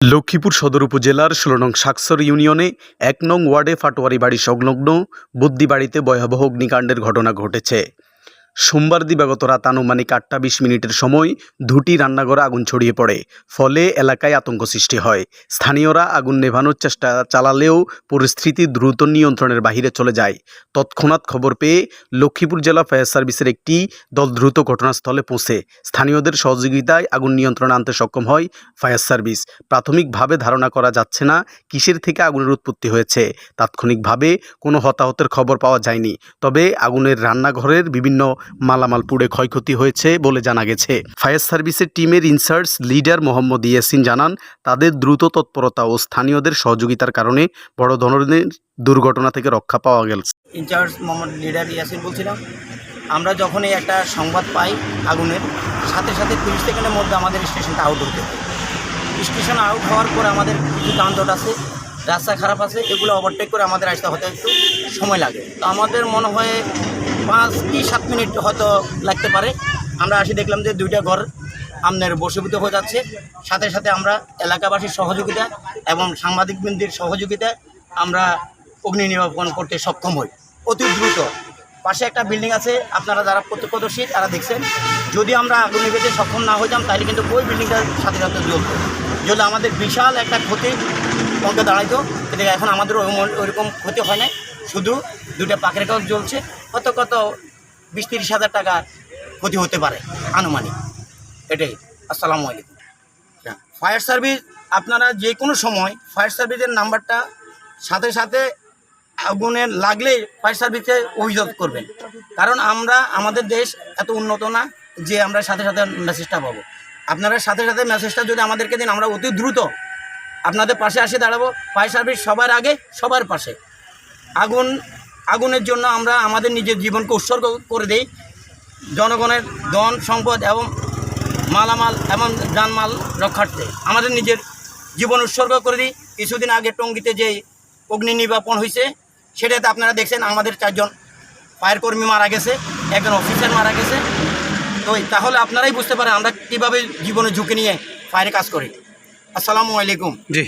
লক্ষ্মীপুর সদর উপজেলার ষোলো নং সাকসর ইউনিয়নে এক নং ওয়ার্ডে ফাটোয়ারি বাড়ি সংলগ্ন বুদ্ধিবাড়িতে ভয়াবহ অগ্নিকাণ্ডের ঘটনা ঘটেছে। সোমবার দিবাগত রাত আনুমানিক আটটা বিশ মিনিটের সময় দুটি রান্নাঘরে আগুন ছড়িয়ে পড়ে। ফলে এলাকায় আতঙ্ক সৃষ্টি হয়। স্থানীয়রা আগুন নেভানোর চেষ্টা চালালেও পরিস্থিতি দ্রুত নিয়ন্ত্রণের বাইরে চলে যায়। তৎক্ষণাৎ খবর পেয়ে লক্ষ্মীপুর জেলা ফায়ার সার্ভিসের একটি দল দ্রুত ঘটনাস্থলে পৌঁছে। স্থানীয়দের সহযোগিতায় আগুন নিয়ন্ত্রণে আনতে সক্ষম হয় ফায়ার সার্ভিস। প্রাথমিকভাবে ধারণা করা যাচ্ছে না কিসের থেকে আগুনের উৎপত্তি হয়েছে। তাৎক্ষণিকভাবে কোনো হতাহতের খবর পাওয়া যায়নি। তবে আগুনের রান্নাঘরের বিভিন্ন মালামাল পুড়ে ক্ষয়ক্ষতি হয়েছে বলে জানা গেছে। ফায়ার সার্ভিসের টিমের ইনচার্জ লিডার মোহাম্মদ ইয়াসিন জানান, তাদের দ্রুত তৎপরতা ও স্থানীয়দের সহযোগিতার কারণে বড় ধরনের দুর্ঘটনা থেকে রক্ষা পাওয়া গেছে। ইনচার্জ মোহাম্মদ লিডার ইয়াসিন বলছিলাম, আমরা যখনই একটা সংবাদ পাই আগুনের, সাথে সাথে তিরিশ সেকেন্ডের মধ্যে আমাদের স্টেশনটা আউট হতে স্টেশন আউট হওয়ার পর আমাদের কিছু যানজট আছে রাস্তা খারাপ আছে, এগুলো ওভারটেক করে আমাদের আসতে হতে একটু সময় লাগে। তো আমাদের মনে হয় পাঁচ কি সাত মিনিট হয়তো লাগতে পারে। আমরা আসি দেখলাম যে দুইটা ঘর আমাদের বসীভূত হয়ে যাচ্ছে। সাথে সাথে আমরা এলাকাবাসীর সহযোগিতা এবং সাংবাদিকবৃন্দের সহযোগিতায় আমরা অগ্নি নির্বাপন করতে সক্ষম হই। অতি দ্রুত। পাশে একটা বিল্ডিং আছে, আপনারা যারা প্রত্যক্ষদর্শী তারা দেখছেন। যদি আমরা আগুন নিভেতে সক্ষম না হইতাম তাহলে কিন্তু ওই বিল্ডিংটার সাথে সাথে জ্বলতো জ্বলে আমাদের বিশাল একটা ক্ষতি অঙ্কে দাঁড়াইতো। কিন্তু এখন আমাদের ওইরকম ক্ষতি হয় না শুধু দুটো পাখির কাগজ জ্বলছে কত কত বিশ তিরিশ হাজার টাকা ক্ষতি হতে পারে, আনুমানিক। এটাই। আসসালামু আলাইকুম। ফায়ার সার্ভিস আপনারা যে কোনো সময় ফায়ার সার্ভিসের নাম্বারটা সাথে সাথে আগুনে লাগলে ফায়ার সার্ভিসে অভিযোগ করবেন। কারণ আমরা, আমাদের দেশ এত উন্নত না যে আমরা সাথে সাথে মেসেজটা পাবো। আপনারা সাথে সাথে মেসেজটা যদি আমাদেরকে দিন, আমরা অতি দ্রুত আপনাদের পাশে আসে দাঁড়াবো। ফায়ার সার্ভিস সবার আগে, সবার পাশে। আগুন, আগুনের জন্য আমরা আমাদের নিজের জীবনকে উৎসর্গ করে দেই। জনগণের ধন, সম্পদ এবং মালামাল এবং যানমাল রক্ষার্থে আমাদের নিজের জীবন উৎসর্গ করে দিই। কিছুদিন আগে টঙ্গিতে যে অগ্নি নির্বাপন হয়েছে সেটাতে আপনারা দেখছেন আমাদের চারজন ফায়ার কর্মী মারা গেছে, একজন অফিসার মারা গেছে। তো তাহলে আপনারাই বুঝতে পারেন আমরা কীভাবে জীবনে ঝুঁকি নিয়ে ফায়ারে কাজ করি। আসসালামু আলাইকুম। জি।